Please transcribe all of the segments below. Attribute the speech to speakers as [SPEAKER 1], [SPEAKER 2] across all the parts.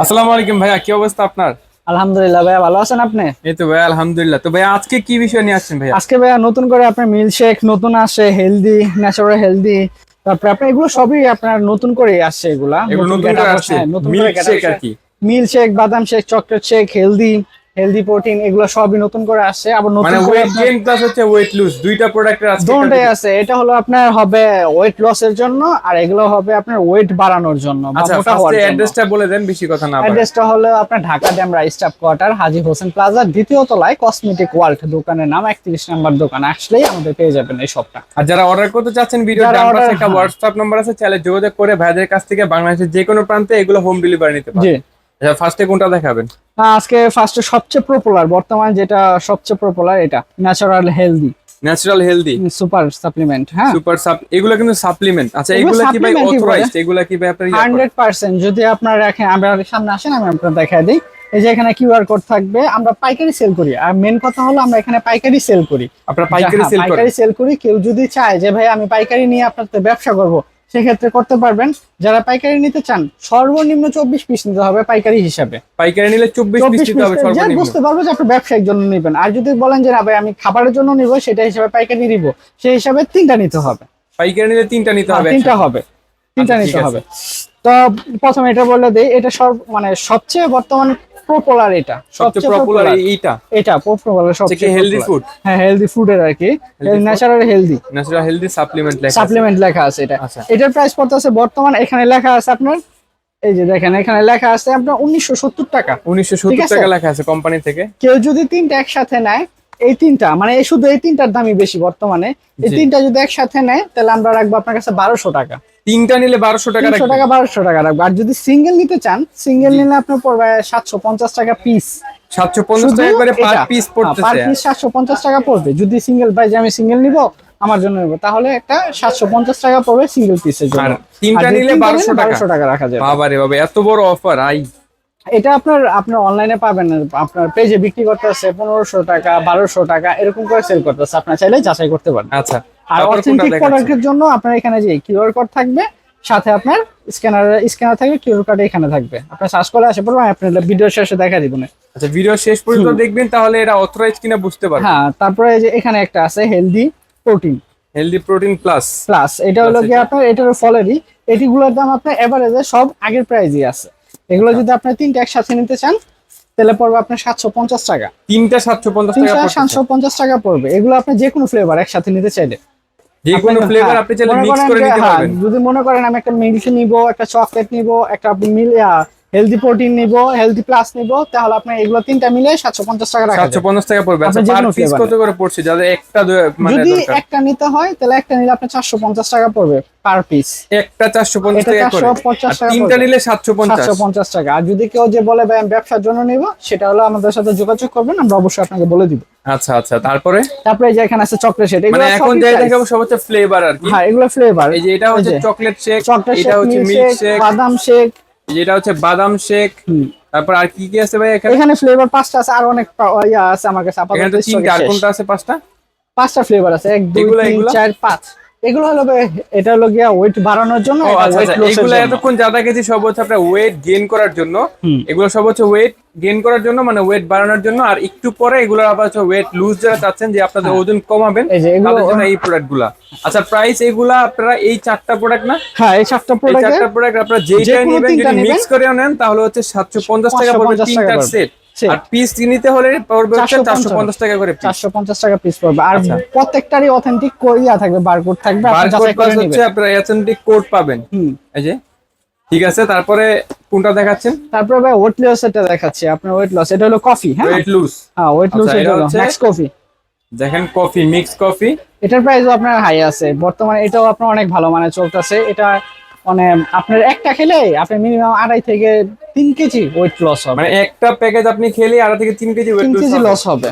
[SPEAKER 1] আসসালামু আলাইকুম ভাইয়া কি অবস্থা আপনার?
[SPEAKER 2] আলহামদুলিল্লাহ ভাইয়া ভালো আছেন আপনি?
[SPEAKER 1] এই তো ভাইয়া আলহামদুলিল্লাহ। তো ভাইয়া আজকে কি বিষয় নিয়ে আসছেন ভাইয়া?
[SPEAKER 2] আজকে ভাইয়া নতুন করে আপনার মিল শেখ নতুন আসে হেলদি ন্যাচারাল হেলদি তারপরে আপনার এগুলো সবই আপনার নতুন করে আসছে এগুলা।
[SPEAKER 1] নতুন করে আসছে?
[SPEAKER 2] হ্যাঁ, নতুন করে
[SPEAKER 1] মিল্ক শেক আর কি?
[SPEAKER 2] মিল শেখ বাদাম shake chocolate shake healthy healthy protein এগুলো সবই নতুন করে আসছে। আবার
[SPEAKER 1] মানে
[SPEAKER 2] নতুন করে
[SPEAKER 1] ওয়েট গেইন প্লাস হচ্ছে ওয়েট লুজ দুইটা প্রোডাক্টের আজকে
[SPEAKER 2] দুটোই আছে। এটা হলো আপনার হবে ওয়েট লসের জন্য আর এগুলো হবে আপনার ওয়েট বাড়ানোর জন্য
[SPEAKER 1] আচ্ছা ফার্স্টে অ্যাড্রেসটা বলে দেন বেশি কথা না
[SPEAKER 2] অ্যাড্রেসটা হলো আপনার Dhaka Demra staff quarter Haji Hossain plaza দ্বিতীয় তলায় কসমেটিক ওয়ার্ল্ড দোকানের নাম একত্রিশ নাম্বার দোকান। আসলেই আমাদের পেয়ে যাবেন এই শপটা
[SPEAKER 1] আর যারা অর্ডার করতে চাচ্ছেন ভিডিও পাশে একটা
[SPEAKER 2] হ্যাঁ।
[SPEAKER 1] হোয়াটসঅ্যাপ নাম্বার আছে চাইলে যোগাযোগ করে ভাইদের কাছ থেকে বাংলাদেশের যে কোনো প্রান্তে এগুলো হোম ডেলিভারি নিতে
[SPEAKER 2] জি।
[SPEAKER 1] পারেন আচ্ছা ফার্স্টে কোনটা দেখাবেন?
[SPEAKER 2] হ্যাঁ, আজকে ফার্স্টে সবচেয়ে পপুলার বর্তমান যেটা সবচেয়ে পপুলার এটা natural healthy
[SPEAKER 1] natural healthy
[SPEAKER 2] super supplement হ্যাঁ।
[SPEAKER 1] সুপার সাপ এগুলো কিন্তু সাপ্লিমেন্ট আচ্ছা
[SPEAKER 2] এগুলো
[SPEAKER 1] কি ভাই অথরাইজড এগুলো কি ভাই আপনার ইয়া করা?
[SPEAKER 2] হান্ড্রেড পার্সেন্ট যদি আপনার রাখেন আমরা সামনে আসেন আমি আপনার দেখাই দিই। এই যে এখানে কিউআর কোড থাকবে আমরা পাইকারি সেল করি। আর মেন কথা হলো আমরা এখানে পাইকারি সেল করি।
[SPEAKER 1] আপনারা পাইকারি
[SPEAKER 2] হ্যাঁ,
[SPEAKER 1] সেল করেন?
[SPEAKER 2] পাইকারি সেল করি। কেউ যদি চায় যে ভাই আমি পাইকারি নিয়ে আপনার ব্যবসা করব। সেক্ষেত্রে করতে পারবেন যারা পাইকারি নিতে চান সর্বনিম্ন চব্বিশ পিস নিতে হবে পাইকারি হিসাবে।
[SPEAKER 1] পাইকারি নিলে চব্বিশ পিস
[SPEAKER 2] চব্বিশ
[SPEAKER 1] হবে সর্বনিম্ন।
[SPEAKER 2] বুঝতে পারব যে আপনি ব্যবসায়িক জন্য নেবেন। আর যদি বলেন যে না ভাই আমি খাবারের জন্য নিব সেটা হিসাবে পাইকারি নিব সেই হিসাবে তিনটা নিতে হবে।
[SPEAKER 1] পাইকারি নিলে তিনটা নিতে
[SPEAKER 2] হ্যাঁ,
[SPEAKER 1] হবে
[SPEAKER 2] তিনটা হবে। তিনটা
[SPEAKER 1] আচ্ছা,
[SPEAKER 2] নিতে হবে। তো প্রথমে এটা বলে দেই এটা সব মানে সবচেয়ে বর্তমান পপুলার এটা।
[SPEAKER 1] সবচেয়ে পপুলার এইটা?
[SPEAKER 2] এটা পপুলার সবচেয়ে
[SPEAKER 1] হেলদি ফুড
[SPEAKER 2] হ্যাঁ হেলদি ফুডের আর কি। Natural healthy
[SPEAKER 1] natural healthy supplement লেখা আছে।
[SPEAKER 2] সাপ্লিমেন্ট লেখা আছে এটা।
[SPEAKER 1] আচ্ছা।
[SPEAKER 2] এটার প্রাইস পড়তেছে বর্তমান এখানে লেখা আছে আপনার এই যে দেখেন এখানে লেখা আছে আপনার উনিশশো সত্তর টাকা।
[SPEAKER 1] 1970
[SPEAKER 2] ঠিক আছে?
[SPEAKER 1] টাকা লেখা আছে কোম্পানি থেকে।
[SPEAKER 2] কেউ যদি তিনটা একসাথে নেয় এই তিনটা মানে শুধু এই তিনটার দামই বেশি বর্তমানে। এই তিনটা যদি একসাথে নেয় তাহলে আমরা রাখব আপনার কাছে বারোশো টাকা।
[SPEAKER 1] তিনটা নিলে বারোশো টাকা
[SPEAKER 2] তিনশো টাকা বারোশো টাকা রাখব। আর যদি সিঙ্গেল নিতে চান সিঙ্গেল নিলে আপনার পড়বে সাতশো পঞ্চাশ টাকা পিস
[SPEAKER 1] 750 টাকা করে পার পিস
[SPEAKER 2] পার পিস সাতশো পঞ্চাশ টাকা পড়বে। যদি সিঙ্গেল পাই যে আমি সিঙ্গেল নিব আমার জন্য নেব। তাহলে একটা সাতশো পঞ্চাশ টাকা পড়বে সিঙ্গেল পিসের জন্য।
[SPEAKER 1] তিনটা নিলে বারোশো
[SPEAKER 2] বারোশো টাকা রাখা যাবে।
[SPEAKER 1] বাবা রে বাবা এত বড় অফার আই।
[SPEAKER 2] এটা আপনার আপনার অনলাইনে পাবেন না। আপনার পেজে বিক্রি করতেছে পনেরোশো টাকা বারোশো টাকা এরকম করে সেল করতেছে। আপনার চাইলে যাচাই করতে পারেন।
[SPEAKER 1] আচ্ছা।
[SPEAKER 2] আর অথেন্টিক প্রোডাক্টের জন্য আপনার এখানে যে কিউআর কোড থাকবে সাথে আপনার স্ক্যানার স্ক্যানার থাকবে কিউআর কোড এখানে থাকবে। আপনার সার্চ করে আসে পড়বে আপনার ভিডিও শেষে দেখা দিব। না
[SPEAKER 1] আচ্ছা ভিডিও শেষ পর্যন্ত দেখবেন তাহলে এটা অথরাইজ কিনা বুঝতে পারবেন।
[SPEAKER 2] হ্যাঁ তারপরে যে এখানে একটা আছে healthy protein
[SPEAKER 1] healthy protein plus
[SPEAKER 2] plus এটা হলো কি আপনার এটার ফলেরই এটিগুলোর দাম আপনার এভারেজে সব আগের প্রাইজই আছে। এগুলো যদি আপনি তিনটা একসাথে নিতে চান তাহলে পড়বে আপনার সাতশো পঞ্চাশ টাকা।
[SPEAKER 1] তিনটা 750 টাকা
[SPEAKER 2] তিনশো সাতশো পঞ্চাশ টাকা পড়বে। এগুলো আপনি যে কোনো ফ্লেভার একসাথে নিতে চাইলে।
[SPEAKER 1] যে কোনো ফ্লেভার আপনি চাইলে মিক্স করে নিতে
[SPEAKER 2] হ্যাঁ,
[SPEAKER 1] পারবেন।
[SPEAKER 2] যদি মনে করেন আমি একটা মেডিসিন নিব একটা চকলেট নিব একটা মিল হেলদি প্রোটিন নিব হেলদি প্লাস নিব তাহলে আপনি এগুলো তিনটা মিলে সাতশো পঞ্চাশ টাকা রাখা
[SPEAKER 1] 750 টাকা পড়বে। আচ্ছা পার পিস কত করে পড়ছে? যাদের একটা মানে
[SPEAKER 2] যদি একটা নিতে হয় তাহলে একটা নিলে চারশো পঞ্চাশ টাকা পড়বে পার পিস
[SPEAKER 1] একটা 450
[SPEAKER 2] এটা
[SPEAKER 1] টাকা করে?
[SPEAKER 2] 450
[SPEAKER 1] আর
[SPEAKER 2] টাকা
[SPEAKER 1] তিনটা নিলে
[SPEAKER 2] সাতশো
[SPEAKER 1] 750
[SPEAKER 2] পঞ্চাশ টাকা। আর যদি কেউ যে বলে ভাই আমি ব্যবসার জন্য নিব সেটা হলো আমাদের সাথে যোগাযোগ করবেন আমরা অবশ্যই আপনাকে বলে দিব।
[SPEAKER 1] আচ্ছা আচ্ছা তারপরে?
[SPEAKER 2] তারপরে এই যে এখানে আছে চকলেট সেট
[SPEAKER 1] মানে এখন যাই দেখাবো সব হচ্ছে ফ্লেভার আর কি।
[SPEAKER 2] হ্যাঁ এগুলো ফ্লেভার
[SPEAKER 1] এই যে এটা হচ্ছে চকলেট শেক এটা হচ্ছে
[SPEAKER 2] মিল্ক শেক
[SPEAKER 1] শেক
[SPEAKER 2] বাদাম শেক
[SPEAKER 1] যেটা হচ্ছে বাদাম শেক। তারপর আর কি কি আছে ভাই এখানে?
[SPEAKER 2] এখানে ফ্লেভার পাঁচটা আছে আর অনেক ইয়া আছে আমার কাছে আপাতত
[SPEAKER 1] তিনটা আর কোনটা আছে পাঁচটা?
[SPEAKER 2] পাঁচটা ফ্লেভার আছে এক দুই তিন চার পাঁচ। এগুলো হলো এটা হলো গিয়া ওয়েট বাড়ানোর জন্য
[SPEAKER 1] আচ্ছা আচ্ছা এগুলো এতক্ষণ যা দেখেছি সব হচ্ছে আপনার ওয়েট গেইন করার জন্য। এগুলো সব হচ্ছে ওয়েট গেইন করার জন্য মানে ওয়েট বাড়ানোর জন্য আর একটু পরে এগুলো আবার হচ্ছে ওয়েট লুজ যারা চাচ্ছেন যে আপনাদের ওজন কমাবেন
[SPEAKER 2] হ্যাঁ। এই
[SPEAKER 1] তাদের জন্য এই প্রোডাক্টগুলা আচ্ছা প্রাইস এগুলা আপনারা এই চারটা প্রোডাক্ট না?
[SPEAKER 2] হ্যাঁ এই চারটা প্রোডাক্টে
[SPEAKER 1] চারটা প্রোডাক্ট আপনারা যেইটা
[SPEAKER 2] যে কোনো
[SPEAKER 1] নেবেন যদি মিক্স করে নেন তাহলে হচ্ছে সাতশো পঞ্চাশ টাকা পড়বে
[SPEAKER 2] 550 টাকা
[SPEAKER 1] সেট আর পিস নিতে হলে পড়বে
[SPEAKER 2] 450
[SPEAKER 1] চারশো পঞ্চাশ টাকা। করে পিস
[SPEAKER 2] চারশো পঞ্চাশ টাকা পিস পড়বে। আর
[SPEAKER 1] আচ্ছা।
[SPEAKER 2] প্রত্যেকটারই অথেন্টিক থাকবে বারকোড থাকবে আপনি যাচাই করে
[SPEAKER 1] প্লাস হচ্ছে আপনারা অথেন্টিক কোড পাবেন।
[SPEAKER 2] হুম।
[SPEAKER 1] এই যে ঠিক আছে তারপরে কোনটা দেখাচ্ছেন?
[SPEAKER 2] তারপরে ভাই ওয়েট লস এটা দেখাচ্ছি আপনার ওয়েট লস এটা হলো কফি হ্যাঁ?
[SPEAKER 1] ওয়েট
[SPEAKER 2] হ্যাঁ ওয়েট লস
[SPEAKER 1] আচ্ছা,
[SPEAKER 2] এটা হলো ম্যাক্স কফি
[SPEAKER 1] দেখেন কফি মিক্স কফি
[SPEAKER 2] এটার প্রাইসও আপনার হাই আছে। বর্তমানে এটাও আপনার অনেক ভালো মানে চলতেছে। এটা মানে আপনার একটা খেলে আপনি মিনিমাম আড়াই থেকে তিন কেজি ওয়েট লস হবে।
[SPEAKER 1] মানে একটা প্যাকেজ আপনি খেলে আড়াই থেকে তিন কেজি ওয়েট
[SPEAKER 2] কেজি লস হবে।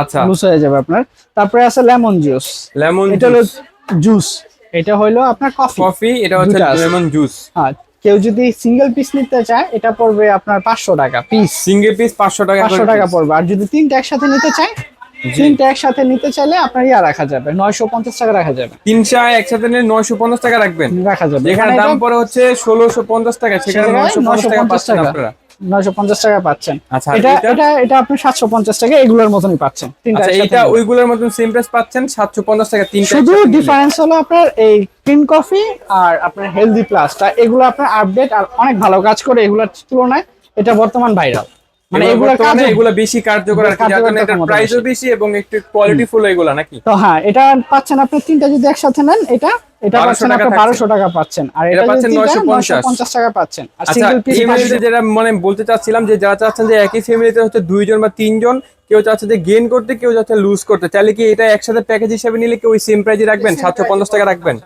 [SPEAKER 1] আচ্ছা।
[SPEAKER 2] লুজ হয়ে যাবে আপনার। তারপরে আছে লেমন জুস
[SPEAKER 1] লেমন
[SPEAKER 2] এটা হলো জুস এটা হলো আপনার কফি
[SPEAKER 1] কফি এটা হচ্ছে লেমন জুস
[SPEAKER 2] হ্যাঁ কেউ যদি সিঙ্গেল পিস নিতে চায় এটা পড়বে আপনার পাঁচশো টাকা পিস
[SPEAKER 1] সিঙ্গেল পিস পাঁচশো টাকা
[SPEAKER 2] পাঁচশো টাকা পড়বে। আর যদি তিনটা একসাথে নিতে চায় তিনটা একসাথে নিতে চাইলে আপনার ইয়া রাখা যাবে নয়শো পঞ্চাশ টাকা রাখা যাবে।
[SPEAKER 1] তিনশো একসাথে নিয়ে নয়শো পঞ্চাশ টাকা রাখবেন?
[SPEAKER 2] রাখা যাবে। এখানে
[SPEAKER 1] দাম পরে হচ্ছে ষোলোশো পঞ্চাশ টাকা সেখানে নয়শো পঞ্চাশ টাকা পাচ্ছেন আপনারা।
[SPEAKER 2] নয়শো পঞ্চাশ টাকা পাচ্ছেন।
[SPEAKER 1] আচ্ছা
[SPEAKER 2] এটা
[SPEAKER 1] এটা
[SPEAKER 2] এটা এটা আপনি সাতশো পঞ্চাশ টাকা এগুলোর মতনই পাচ্ছেন। তিনটা
[SPEAKER 1] আচ্ছা এটা ওইগুলোর মতন সেম প্রাইস পাচ্ছেন সাতশো পঞ্চাশ টাকা তিনটা
[SPEAKER 2] শুধু ডিফারেন্স হলো আপনার এই গ্রিন কফি আর আপনার হেলদি প্লাসটা এগুলো আপনার আপডেট আর অনেক ভালো কাজ করে এগুলোর তুলনায় এটা বর্তমান ভাইরাল মানে
[SPEAKER 1] এগুলো
[SPEAKER 2] এগুলো কাজ
[SPEAKER 1] এগুলো বেশি কার্যকর আর কি এটার প্রাইসও বেশি। এবং একটু কোয়ালিটি ফুল এগুলো নাকি?
[SPEAKER 2] তো হ্যাঁ এটা পাচ্ছেন আপনি তিনটা যদি একসাথে নেন এটা এটা পাচ্ছেন আপনি
[SPEAKER 1] থাকছে।
[SPEAKER 2] বারোশো টাকা পাচ্ছেন। আর
[SPEAKER 1] এটা
[SPEAKER 2] এটা
[SPEAKER 1] পাচ্ছেন
[SPEAKER 2] পাচ্ছেন
[SPEAKER 1] 950
[SPEAKER 2] টাকা পাচ্ছেন। আর সিঙ্গেল পিস
[SPEAKER 1] যেটা মানে বলতে চাচ্ছিলাম যে যারা চাচ্ছেন যে একই ফ্যামিলিতে হচ্ছে দুইজন বা তিনজন কেউ চাচ্ছে যে গেইন করতে কেউ চাচ্ছে লুজ করতে চাইলে কি এটা একসাথে প্যাকেজ হিসেবে নিলে কি ওই সেম প্রাইজে রাখবেন? সাতশো পঞ্চাশ টাকা রাখবেন?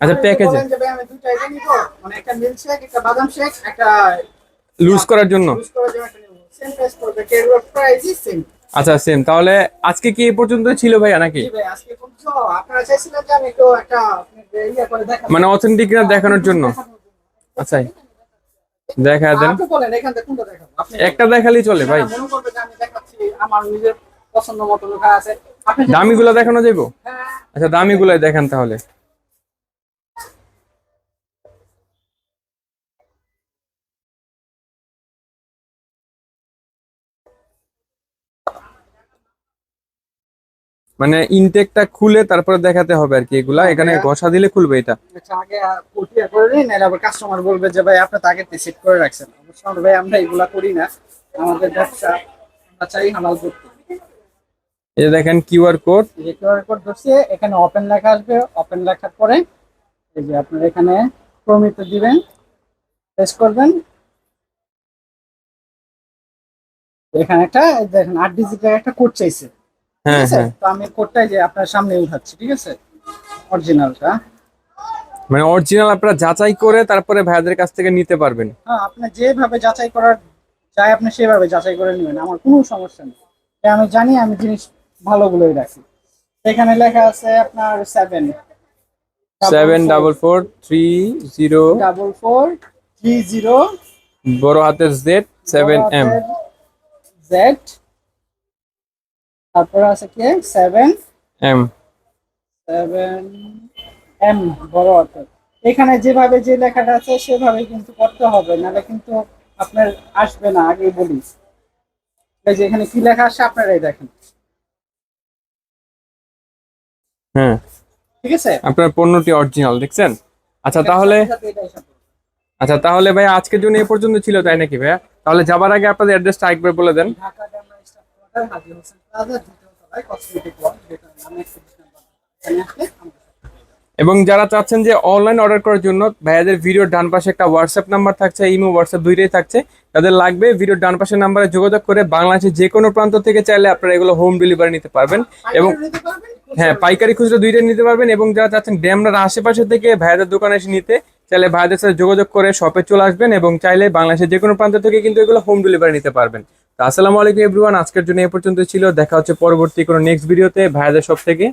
[SPEAKER 1] আচ্ছা প্যাকেজে
[SPEAKER 2] আমি দুটো নিব মানে একটা মিল্ক শেক একটা বাদাম শেক একটা
[SPEAKER 1] লুজ করার জন্য? আচ্ছা সেম তাহলে আজকে কি এই পর্যন্ত ছিল ভাইয়া নাকি? মানে অথেন্টিক দেখানোর জন্য? আচ্ছা দেখা দেন। একটা দেখালেই চলে ভাই।
[SPEAKER 2] না, মনে করবে যে আচ্ছা দেখাচ্ছি আমার নিজের পছন্দ মতো লেখা আছে আপনি যদি-
[SPEAKER 1] দামিগুলো দেখানো যাইবো
[SPEAKER 2] হ্যাঁ,
[SPEAKER 1] আচ্ছা দামিগুলাই দেখান তাহলে মানে ইনটেকটা খুলে তারপরে দেখাতে হবে আর কি এগুলা। এখানে ঘষা দিলে খুলবে এটা।
[SPEAKER 2] আচ্ছা আগে কুটিয়া করে নিন আবার কাস্টমার বলবে যে ভাই আপনি তাকে সেট করে রাখছেন। অবশ্য আমরা ভাই আমরা এগুলা করি না। আমাদের ব্যবসা আমরা চাই হালাল করতে
[SPEAKER 1] এই যে দেখেন কিউআর কোড
[SPEAKER 2] যে কিউআর কোড ধরছে এখানে ওপেন লেখা আসবে। ওপেন লেখার পরে এই যে আপনার এখানে প্রমিত দিবেন প্রেস করবেন। এখানে একটা দেখেন আট ডিজিটের একটা কোড চাইছে। ঠিক
[SPEAKER 1] হ্যাঁ
[SPEAKER 2] আছে?
[SPEAKER 1] হ্যাঁ।
[SPEAKER 2] তো আমি কোডটাই যে আপনার সামনে উঠাচ্ছি ঠিক আছে? অরিজিনালটা
[SPEAKER 1] মানে অরিজিনাল আপনারা যাচাই করে তারপরে ভাইয়াদের কাছ থেকে নিতে পারবেন।
[SPEAKER 2] হ্যাঁ আপনি যেভাবে যাচাই করার চাই আপনি সেভাবে যাচাই করে নেবেন। আমার কোনো সমস্যা নেই। আমি জানি আমি জিনিস ভালোগুলোই রাখি। এখানে লেখা আছে আপনার seven
[SPEAKER 1] seven double four three zero
[SPEAKER 2] double four three zero
[SPEAKER 1] বড় হাতের জেড সেভেন এম
[SPEAKER 2] জেড তারপর আছে কি? সেভেন
[SPEAKER 1] এম
[SPEAKER 2] সেভেন এম বড় হাতের এখানে যেভাবে যে লেখাটা আছে সেভাবে কিন্তু করতে হবে নাহলে কিন্তু আপনার আসবে না আগে বলি। এই যে এখানে কি লেখা আসছে আপনারাই দেখেন।
[SPEAKER 1] হ্যাঁ।
[SPEAKER 2] ঠিক আছে?
[SPEAKER 1] আপনার পণ্যটি অরিজিনাল দেখছেন? আচ্ছা তাহলে আচ্ছা তাহলে ভাই আজকের জন্য এ পর্যন্ত ছিল তাই নাকি ভাইয়া? তাহলে যাবার আগে আপনাদের অ্যাড্রেসটা একবার বলে দেন।
[SPEAKER 2] ঢাকা ডেমরা হাজি হোসেন প্লাজা দ্বিতীয় তলায় কসমেটিক ওয়ার্ল্ড যেটা নামে একত্রিশ নাম্বার এখানে আসলে আমরা
[SPEAKER 1] এবং যারা চাচ্ছেন যে অনলাইন অর্ডার করার জন্য ভাইয়াদের ভিডিওর ডান পাশে একটা হোয়াটসঅ্যাপ নাম্বার থাকছে ইমো হোয়াটসঅ্যাপ দুইটাই থাকছে। তাদের লাগবে ভিডিওর ডান পাশের নাম্বারে যোগাযোগ করে বাংলাদেশের যে কোনো প্রান্ত থেকে চাইলে আপনারা এগুলো হোম ডেলিভারি নিতে পারবেন। এবং হ্যাঁ পাইকারি খুচরো দুইটাই নিতে পারবেন এবং যারা চাচ্ছেন ড্যামরার আশেপাশে থেকে ভাইয়াদের দোকানে এসে নিতে চাইলে ভাইয়াদের সাথে যোগাযোগ করে শপে চলে আসবেন এবং চাইলে বাংলাদেশের যে কোনো প্রান্ত থেকে কিন্তু এগুলো হোম ডেলিভারি নিতে পারবেন। তো আসসালামু আলাইকুম এভরিওয়ান। আজকের জন্য এ পর্যন্ত ছিল। দেখা হচ্ছে পরবর্তী কোনো নেক্সট ভিডিওতে ভাইয়াদের সব থেকে